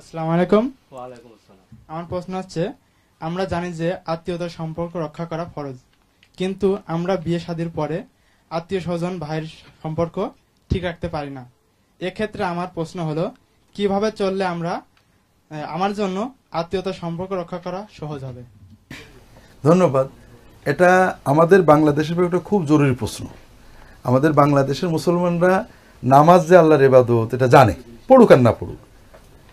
আসসালামু আলাইকুম। ওয়ালাইকুম আসসালাম। আমার প্রশ্ন হচ্ছে আমরা জানি যে আত্মীয়তার সম্পর্ক রক্ষা করা ফরজ কিন্তু আমরা বিয়ে শাদীর পরে আত্মীয় স্বজন ভাইয়ের সম্পর্ক ঠিক রাখতে পারি না। এক্ষেত্রে আমার প্রশ্ন হলো কীভাবে চললে আমরা আমার জন্য আত্মীয়তার সম্পর্ক রক্ষা করা সহজ হবে? ধন্যবাদ। এটা আমাদের বাংলাদেশের একটা খুব জরুরি প্রশ্ন। আমাদের বাংলাদেশের মুসলমানরা নামাজ যে আল্লাহর এবাদত এটা জানে পড়ুক আর না পড়ুক।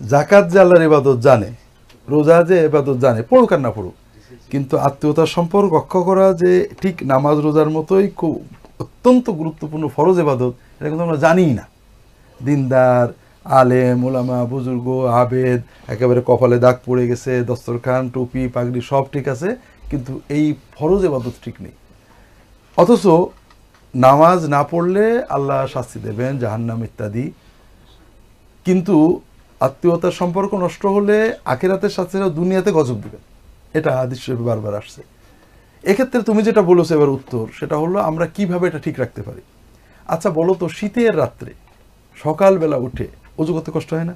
জাকাত যে আল্লাহর ইবাদত জানে, রোজা যে এবাদত জানে, পড়ুক আর না পড়ুক, কিন্তু আত্মীয়তার সম্পর্ক রক্ষা করা যে ঠিক নামাজ রোজার মতোই খুব অত্যন্ত গুরুত্বপূর্ণ ফরজ এবাদত এটা কিন্তু আমরা জানিই না। দিনদার, আলেম ওলামা বুজুর্গ, আবেদ, একেবারে কপালে দাগ পড়ে গেছে, দস্তরখান, টুপি, পাগড়ি সব ঠিক আছে, কিন্তু এই ফরজ এবাদত ঠিক নেই। অথচ নামাজ না পড়লে আল্লাহ শাস্তি দেবেন, জাহান্নাম ইত্যাদি। কিন্তু আত্মীয়তার সম্পর্ক নষ্ট হলে আখেরাতের সাথে দুনিয়াতে গজব দিবেন। এটা হাদিস বারবার আসছে। এক্ষেত্রে তুমি যেটা বলেছ এবার উত্তর সেটা হলো আমরা কীভাবে এটা ঠিক রাখতে পারি? আচ্ছা বলো তো শীতের রাত্রে সকালবেলা উঠে অজু করতে কষ্ট হয় না?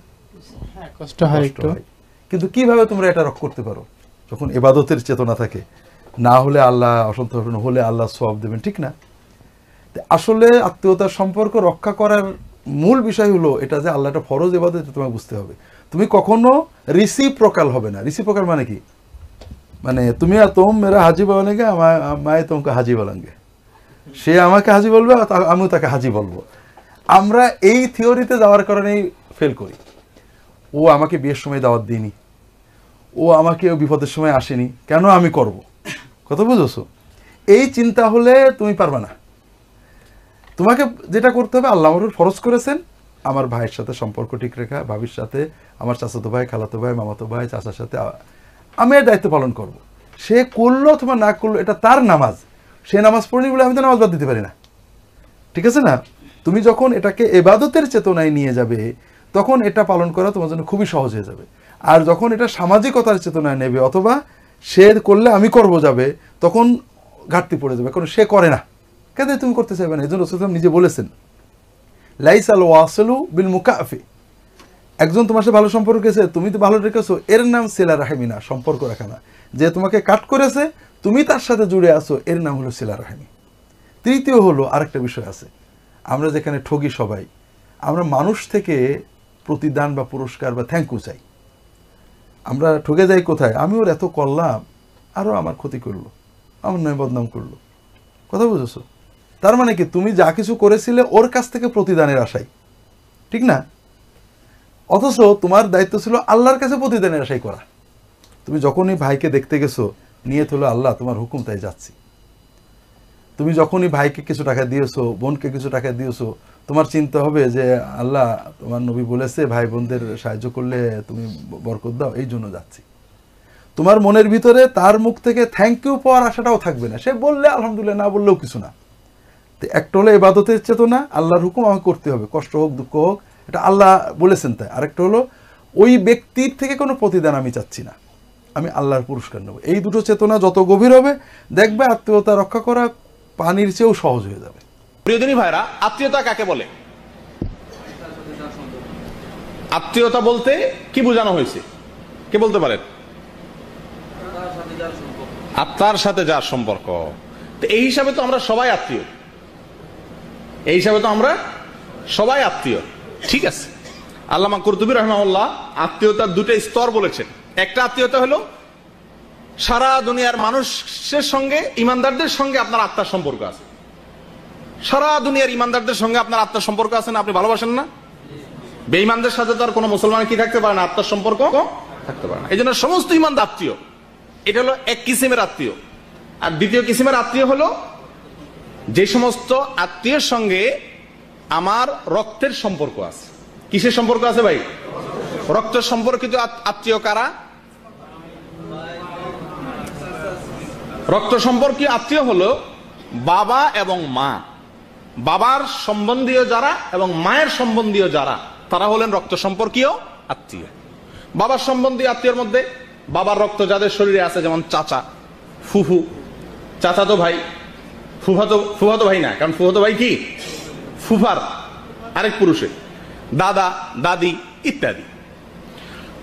হ্যাঁ কষ্ট হয় হয়। কিন্তু কীভাবে তোমরা এটা রক্ষা করতে পারো? যখন এবাদতের চেতনা থাকে না হলে আল্লাহ অসন্তোষ হলে আল্লাহ সব দেবেন ঠিক না? আসলে আত্মীয়তার সম্পর্ক রক্ষা করার মূল বিষয় হলো এটা যে আল্লাহ একটা ফরজ এবাদত এটা তোমাকে বুঝতে হবে। তুমি কখনো রিসিপ্রকাল হবে না। রিসিপ্রকাল মানে কি? মানে তুমি আর তোম মেরা হাজি বলেঙ্গে মায়ে তোমাকে হাজি বলেঙ্গে। সে আমাকে হাজি বলবে আমিও তাকে হাজি বলব। আমরা এই থিওরিতে যাওয়ার কারণেই ফেল করি। ও আমাকে বিয়ের সময় দাওয়াত দিইনি। ও আমাকে বিপদের সময় আসেনি। কেন আমি করব? কথা বুঝেছ? এই চিন্তা হলে তুমি পারবে না। তোমাকে যেটা করতে হবে, আল্লাহ ফরজ করেছেন। আমার ভাইয়ের সাথে সম্পর্ক ঠিক রেখা, ভাবির সাথে, আমার চাচাতো ভাই, খালাতো ভাই, মামাতো ভাই, চাচার সাথে। আমি এর দায়িত্ব পালন করব। সে করল অথবা না করল, এটা তার নামাজ। সে নামাজ পড়েনি বলে, আমি তো নামাজ বাদ দিতে পারি না। ঠিক আছে না? তুমি যখন এটাকে এবাদতের চেতনায় নিয়ে যাবে, তখন এটা পালন করা তোমার জন্য খুবই সহজ হয়ে যাবে। আর যখন এটা সামাজিকতার চেতনায় নেবে অথবা সে করলে আমি করব যাবে, তখন ঘাটতি পড়ে যাবে। কারণ সে করে না। কেন তুমি করতে চাইবে না। এই জন্য রসুল নিজে বলেছেন লাইস আল ওয়াসলু বিল মুকাফি। একজন তোমার সাথে ভালো সম্পর্ক আছে, তুমি তো ভালো রেখেছো, এর নাম সেলা রাহেমিনা, সম্পর্ক রাখা না। যে তোমাকে কাট করেছে, তুমি তার সাথে জুড়ে আছো, এর নাম হলো সেলা রাহেমি। তৃতীয় হলো আরেকটা বিষয় আছে, আমরা যেখানে ঠগি সবাই, আমরা মানুষ থেকে প্রতিদান বা পুরস্কার বা থ্যাংক ইউ চাই। আমরা ঠকে যাই কোথায়? আমি ওর এত করলাম আরও আমার ক্ষতি করল, আমার নয় বদনাম করল। কথা বুঝেছ? তার মানে কি, তুমি যা কিছু করেছিলে ওর কাছ থেকে প্রতিদানের আশাই ঠিক না? অথচ তোমার দায়িত্ব ছিল আল্লাহর কাছে প্রতিদানের আশাই করা। তুমি যখনই ভাইকে দেখতে গেছো, নিয়ে হলো আল্লাহ, তোমার হুকুম তাই যাচ্ছি। তুমি যখনই ভাইকে কিছু টাকা দিয়েছ, বোনকে কিছু টাকা দিয়েছ, তোমার চিন্তা হবে যে, আল্লাহ, তোমার নবী বলেছে, ভাই বোনদের সাহায্য করলে তুমি বরকত দাও, এই জন্য যাচ্ছি। তোমার মনের ভিতরে তার মুখ থেকে থ্যাংক ইউ পাওয়ার আশাটাও থাকবে না। সে বললে, আলহামদুলিল্লাহ, না বললেও কিছু না। তো একটা হলো এবাদতের চেতনা আল্লাহর হুকুম আমাকে করতে হবে কষ্ট হোক দুঃখ হোক এটা আল্লাহ বলেছেন তাই। আরেকটা হলো ওই ব্যক্তির থেকে কোনো প্রতিদান আমি চাচ্ছি না আমি আল্লাহর পুরস্কার নেব। এই দুটো চেতনা যত গভীর হবে দেখবে আত্মীয়তা রক্ষা করা পানির চেয়েও সহজ হয়ে যাবে। প্রিয়দিনী ভাইরা আত্মীয়তা কাকে বলে? আত্মীয়তা বলতে কি বোঝানো হয়েছে? কে বলতে পারেন আত্মার সাথে যার সম্পর্ক। তো এই হিসাবে তো আমরা সবাই আত্মীয়। এই হিসাবে তো আমরা সবাই আত্মীয়। ঠিক আছে। আল্লামা কুরতুবী রহমাউল্লাহ আত্মীয়তার দুটো স্তর বলেছেন। একটা আত্মীয়তা হলো সারা দুনিয়ার মানুষের সঙ্গে, ইমানদারদের সঙ্গে আপনার আত্মার সম্পর্ক আছে। সারা দুনিয়ার ইমানদারদের সঙ্গে আপনার আত্মার সম্পর্ক আছে না, আপনি ভালোবাসেন না? বেঈমানদের সাথে তো আর কোনো মুসলমান কি থাকতে পারে না, আত্মার সম্পর্ক থাকতে পারে না। এই জন্য সমস্ত ইমানদার আত্মীয়। এটা হলো এক কিসিমের আত্মীয়। আর দ্বিতীয় কিসিমের আত্মীয় হলো যে সমস্ত আত্মীয়ের সঙ্গে আমার রক্তের সম্পর্ক আছে। কিসের সম্পর্ক আছে ভাই? রক্ত সম্পর্কিত আত- আত্মীয় কারা? রক্ত সম্পর্কীয় আত্মীয় হলো বাবা এবং মা। বাবার সম্বন্ধীয় যারা এবং মায়ের সম্বন্ধীয় যারা, তারা হলেন রক্ত সম্পর্কীয় আত্মীয়। বাবার সম্বন্ধীয় আত্মীয়র মধ্যে বাবার রক্ত যাদের শরীরে আছে, যেমন চাচা, ফুফু। চাচাতো ভাই ফুফাতো ফুফাতো ভাই না, কারণ ফুফাতো ভাই কি? ফুফার আরেক পুরুষে। দাদা, দাদি ইত্যাদি।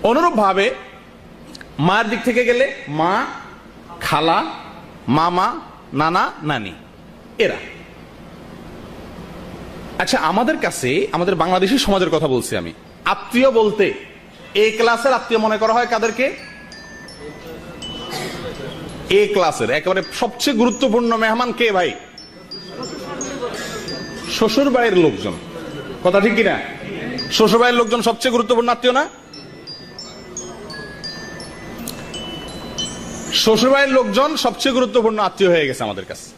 অনুরূপ ভাবে মায়ের দিক থেকে গেলে মা, খালা, মামা, নানা, নানি, এরা। আচ্ছা আমাদের কাছে, আমাদের বাংলাদেশি সমাজের কথা বলছি আমি। আত্মীয় বলতে এ ক্লাসের আত্মীয় মনে করা হয় কাদেরকে? এ ক্লাসের একেবারে সবচেয়ে গুরুত্বপূর্ণ মেহমান কে ভাই? শ্বশুর বাড়ির লোকজন। কথা ঠিক কিনা? শ্বশুর বাড়ির লোকজন সবচেয়ে গুরুত্বপূর্ণ আত্মীয় না? শ্বশুর বাড়ির লোকজন সবচেয়ে গুরুত্বপূর্ণ আত্মীয় হয়ে গেছে আমাদের কাছে।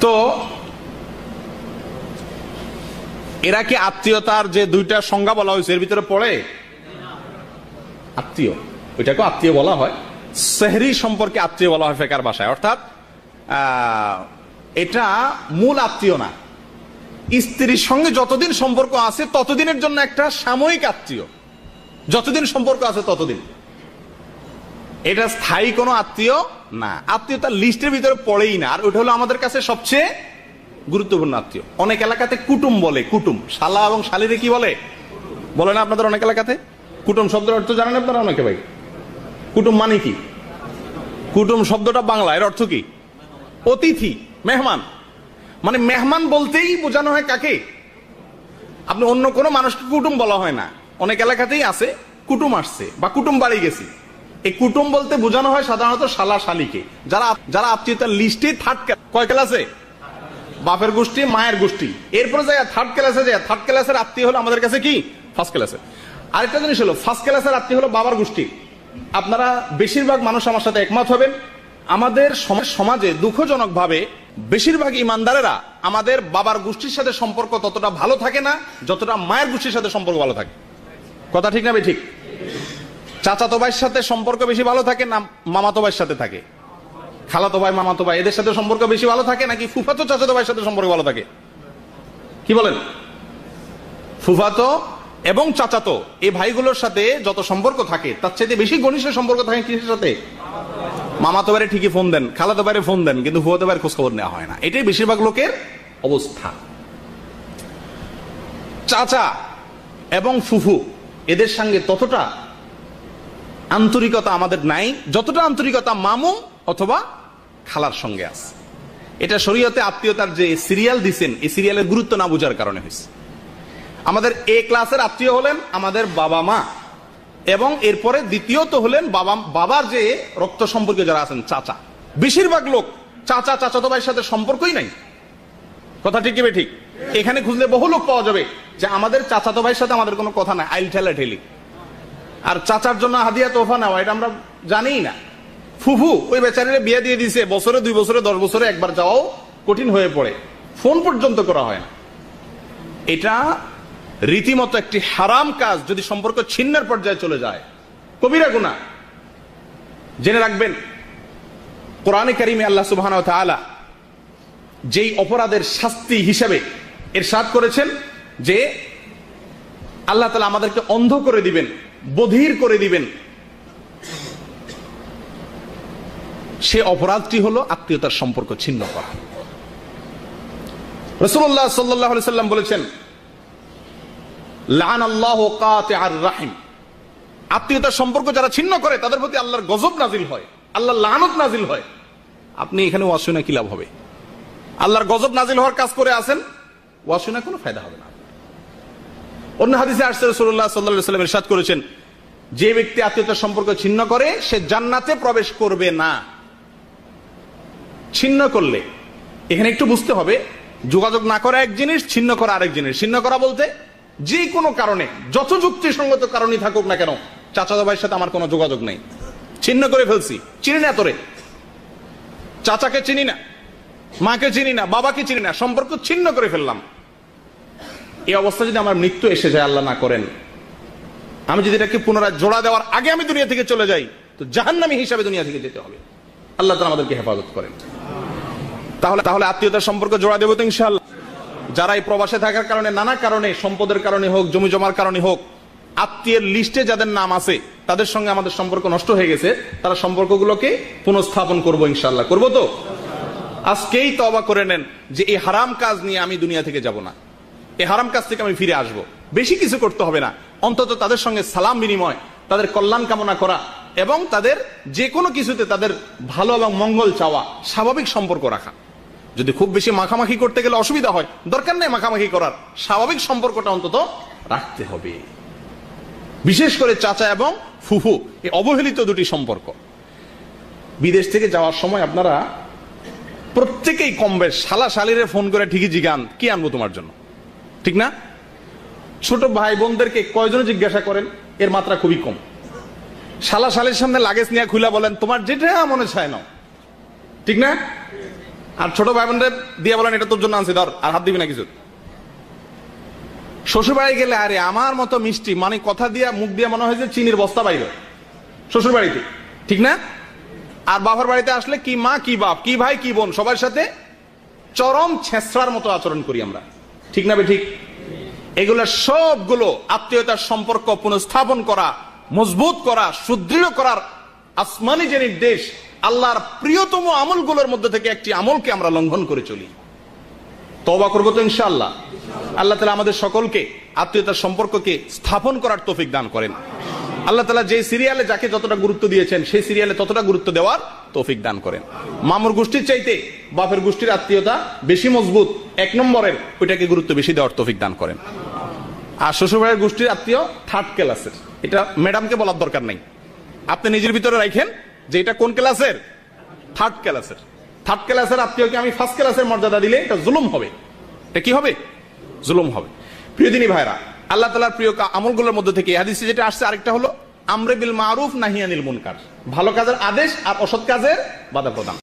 তো, এরা কি আত্মীয়তার যে দুইটা সংজ্ঞা বলা হয়েছে, এর ভিতরে পড়ে? আত্মীয়। ওইটাকে আত্মীয় বলা হয়। সেহরি সম্পর্কে আত্মীয় বলা হয় ফেকার ভাষায়। অর্থাৎ এটা মূল আত্মীয় না। স্ত্রীর সঙ্গে যতদিন সম্পর্ক আছে, ততদিনের জন্য একটা সাময়িক আত্মীয়। যতদিন সম্পর্ক আছে, ততদিন। এটা স্থায়ী কোনো আত্মীয় না। আত্মীয়তার লিস্টের ভিতরে পড়েই না। আর ওইটা হলো আমাদের কাছে সবচেয়ে গুরুত্বপূর্ণ আত্মীয়। অনেক এলাকাতে কুটুম বলে, কুটুম। শালা এবং শালিরে কি বলে? বলে না আপনাদের অনেক এলাকাতে? কুটুম শব্দের অর্থ জানেন আপনারা অনেকে ভাই? কুটুম মানে কি? কুটুম শব্দটা বাংলা, এর অর্থ কি? অতিথি, মেহমান। মানে মেহমান বলতেই বোঝানো হয় কাকে? আপনি অন্য কোনো মানুষকে কুটুম বলা হয় না। অনেক এলাকাতেই আছে, কুটুম আসছে বা কুটুম বাড়ি গেছি। এই কুটুম বলতে বোঝানো হয় সাধারণত শালা শালিকে। যারা যারা আত্মীয়তার লিস্টে থার্ড কয় ক্লাসে বাপের গোষ্ঠী, মায়ের গোষ্ঠী। এরপরে যায় থার্ড ক্লাসে যায় থার্ড ক্লাসের আত্মীয় হলো আমাদের কাছে কি? ফার্স্ট ক্লাসে আরেকটা জিনিস হলো ফার্স্ট ক্লাসের আত্মীয় হলো বাবার গোষ্ঠী। আপনারা বেশিরভাগ মানুষ আমার সাথে একমত হবেন। আমাদের সম- সমাজে দুঃখজনক ভাবে বেশিরভাগ ইমানদারেরা আমাদের বাবার গোষ্ঠীর সাথে সম্পর্ক ততটা ভালো থাকে না, যতটা মায়ের গোষ্ঠীর সাথে সম্পর্ক ভালো থাকে। কথা ঠিক না বে ঠিক? চাচাতো ভাইয়ের সাথে সম্পর্ক বেশি ভালো থাকে না মামাতো ভাইয়ের সাথে থাকে? খালাতো ভাই, মামাতো ভাই, এদের সাথে সম্পর্ক বেশি ভালো থাকে নাকি ফুফাতো চাচাতো ভাইয়ের সাথে সম্পর্ক ভালো থাকে? কি বলেন? ফুফাতো এবং চাচাতো এই ভাইগুলোর সাথে যত সম্পর্ক থাকে, তার চাইতে বেশি ঘনিষ্ঠ সম্পর্ক থাকে কিসের সাথে? মামাতো বাইরে ঠিকই ফোন দেন, খালাতো বাইরে ফোন দেন, কিন্তু ফুফাতো বাইরে খোঁজ খবর নেওয়া হয় না। এটাই বেশিরভাগ লোকের অবস্থা। চাচা এবং ফুফু, এদের সঙ্গে ততটা আন্তরিকতা আমাদের নাই, যতটা আন্তরিকতা মামু অথবা খালার সঙ্গে আছে। এটা শরীয়তে আত্মীয়তার যে সিরিয়াল দিছেন, এই সিরিয়ালের গুরুত্ব না বোঝার কারণে হয়েছে। আমাদের এ ক্লাসের আত্মীয় হলেন আমাদের বাবা মা। এবং এরপরে দ্বিতীয়ত হলেন বাবা বাবার যে রক্ত সম্পর্কে যারা আছেন, চাচা। বেশিরভাগ লোক চাচা, চাচাতো ভাইয়ের সাথে সম্পর্কই নাই। কথা ঠিক কি বে ঠিক? এখানে খুঁজলে বহু লোক পাওয়া যাবে যে আমাদের চাচাতো ভাইয়ের সাথে আমাদের কোনো কথা নাই। আইল ঠেলা ঠেলি। আর চাচার জন্য হাদিয়া তোফা নেওয়া, এটা আমরা জানিই না। ফুফু, ওই বেচারিরে বিয়ে দিয়ে দিছে, বছরে, দুই বছরে, দশ বছরে একবার যাওয়াও কঠিন হয়ে পড়ে। ফোন পর্যন্ত করা হয় না। এটা রীতিমতো একটি হারাম কাজ যদি সম্পর্ক ছিন্নের পর্যায়ে চলে যায়, কবিরা গুণা জেনে রাখবেন, কোরআনে কারিমে আল্লাহ সুবাহ যেই অপরাধের শাস্তি হিসেবে এর সাদ করেছেন যে আল্লাহ তালা আমাদেরকে অন্ধ করে দিবেন, বধির করে দিবেন, সে অপরাধটি হলো আত্মীয়তার সম্পর্ক ছিন্ন করা। রসুল্লাহ সাল্লাহ সাল্লাম বলেছেন আল্লাহ আর আত্মীয়তার সম্পর্ক যারা ছিন্ন করে, তাদের প্রতি আল্লাহর গজব নাজিল হয় আল্লাহ লানত নাজিল হয়। আপনি এখানে ওয়াসুনা কি লাভ হবে? আল্লাহর গজব নাজিল হওয়ার কাজ করে আছেন ওয়াসুনা কোনো ফায়দা হবে না। অন্য হাদিসে আসছে রসুল্লাহ সাল্লাহ সাল্লাম করেছেন, যে ব্যক্তি আত্মীয়তার সম্পর্ক ছিন্ন করে, সে জান্নাতে প্রবেশ করবে না। ছিন্ন করলে, এখানে একটু বুঝতে হবে, যোগাযোগ না করা এক জিনিস, ছিন্ন করা আরেক জিনিস। ছিন্ন করা বলতে যে কোনো কারণে, যত যুক্তিসঙ্গত কারণই থাকুক না কেন চাচাতো ভাইয়ের সাথে আমার কোনো যোগাযোগ নেই। ছিন্ন করে ফেলছি। চিনি না তোরে। চাচাকে চিনি না, মাকে চিনি না, বাবাকে চিনি না, সম্পর্ক ছিন্ন করে ফেললাম। এই অবস্থা যদি আমার মৃত্যু এসে যায়, আল্লাহ না করেন, আমি যদি এটাকে পুনরায় জোড়া দেওয়ার আগে আমি দুনিয়া থেকে চলে যাই, তো জাহান্নামী হিসাবে দুনিয়া থেকে যেতে হবে। আল্লাহ তালা আমাদেরকে হেফাজত করেন। তাহলে তাহলে আত্মীয়তার সম্পর্ক জোড়া দেবো তো ইনশাল্লাহ যারা এই প্রবাসে থাকার কারণে, নানা কারণে, সম্পদের কারণে হোক, জমি জমার কারণে হোক, আত্মীয়ের লিস্টে যাদের নাম আছে, তাদের সঙ্গে আমাদের সম্পর্ক নষ্ট হয়ে গেছে, তারা সম্পর্কগুলোকে পুনঃস্থাপন করব ইনশাল্লাহ করব তো? আজকেই তবা করে নেন যে এই হারাম কাজ নিয়ে আমি দুনিয়া থেকে যাব না। এই হারাম কাজ থেকে আমি ফিরে আসব। বেশি কিছু করতে হবে না। অন্তত তাদের সঙ্গে সালাম বিনিময়, তাদের কল্যাণ কামনা করা এবং তাদের যে কোনো কিছুতে তাদের ভালো এবং মঙ্গল চাওয়া, স্বাভাবিক সম্পর্ক রাখা। যদি খুব বেশি মাখামাখি করতে গেলে অসুবিধা হয়, দরকার নেই মাখামাখি করার। স্বাভাবিক সম্পর্কটা অন্তত রাখতে হবে। বিশেষ করে চাচা এবং ফুফু, এই অবহেলিত দুটি সম্পর্ক। বিদেশ থেকে যাওয়ার সময় আপনারা প্রত্যেকেই কম বেশ শালা শালিরে ফোন করে ঠিকই জিগান কি আনব তোমার জন্য? ঠিক না? ছোট ভাই বোনদেরকে কয়জনে জিজ্ঞাসা করেন, এর মাত্রা খুবই কম। শালা শালির সামনে লাগেজ নিয়ে খুলে বলেন, তোমার যেটা মনে চায় না ঠিক না? আর ছোট ভাই বোনদের দিয়ে বলেন, এটা তোর জন্য আনছি, ধর, আর হাত দিবি না কিছু। শ্বশুর বাড়ি গেলে, আরে, আমার মতো মিষ্টি মানে কথা দিয়া, মুখ দিয়ে মনে হয় যে চিনির বস্তা বাইরে। শ্বশুর বাড়িতে ঠিক না? আর বাবার বাড়িতে আসলে কি মা, কি বাপ, কি ভাই, কি বোন, সবার সাথে চরম ছেঁচড়ার মতো আচরণ করি আমরা। ঠিক না ঠিক? এগুলো সবগুলো আত্মীয়তার সম্পর্ক পুনঃস্থাপন করা, মজবুত করা, সুদৃঢ় করার আসমানি যে নির্দেশ আল্লাহর প্রিয়তম আমলগুলোর মধ্যে থেকে একটি আমলকে আমরা লঙ্ঘন করে চলি। তবা করব তো ইনশাআল্লাহ। আল্লাহ তালা আমাদের সকলকে আত্মীয়তার সম্পর্ককে স্থাপন করার তৌফিক দান করেন। আল্লাহ তালা যে সিরিয়ালে যাকে যতটা গুরুত্ব দিয়েছেন, সেই সিরিয়ালে ততটা গুরুত্ব দেওয়ার তৌফিক দান করেন। মামুর গোষ্ঠীর চাইতে বাপের গোষ্ঠীর আত্মীয়তা বেশি মজবুত, এক নম্বরের ওইটাকে গুরুত্ব বেশি দেওয়ার তৌফিক দান করেন। আর শ্বশুরবাড়ির গোষ্ঠীর আত্মীয় থার্ড ক্লাসের এটা ম্যাডামকে বলার দরকার নাই। আপনি নিজের ভিতরে রাখেন যে এটা কোন ক্লাসের? থার্ড ক্লাসের। থার্ড ক্লাসের আত্মীয়কে আমি ফার্স্ট ক্লাসের মর্যাদা দিলে এটা জুলুম হবে। এটা কি হবে? জুলুম হবে। প্রিয়দিনী ভাইরা আল্লাহ তালার প্রিয় আমলগুলোর মধ্যে থেকে হাদিসে যেটা আসছে, আরেকটা হলো, আমরে বিল মারুফ নাহিয়ানিল মুনকার। ভালো কাজের আদেশ আর অসৎ কাজের বাধা প্রদান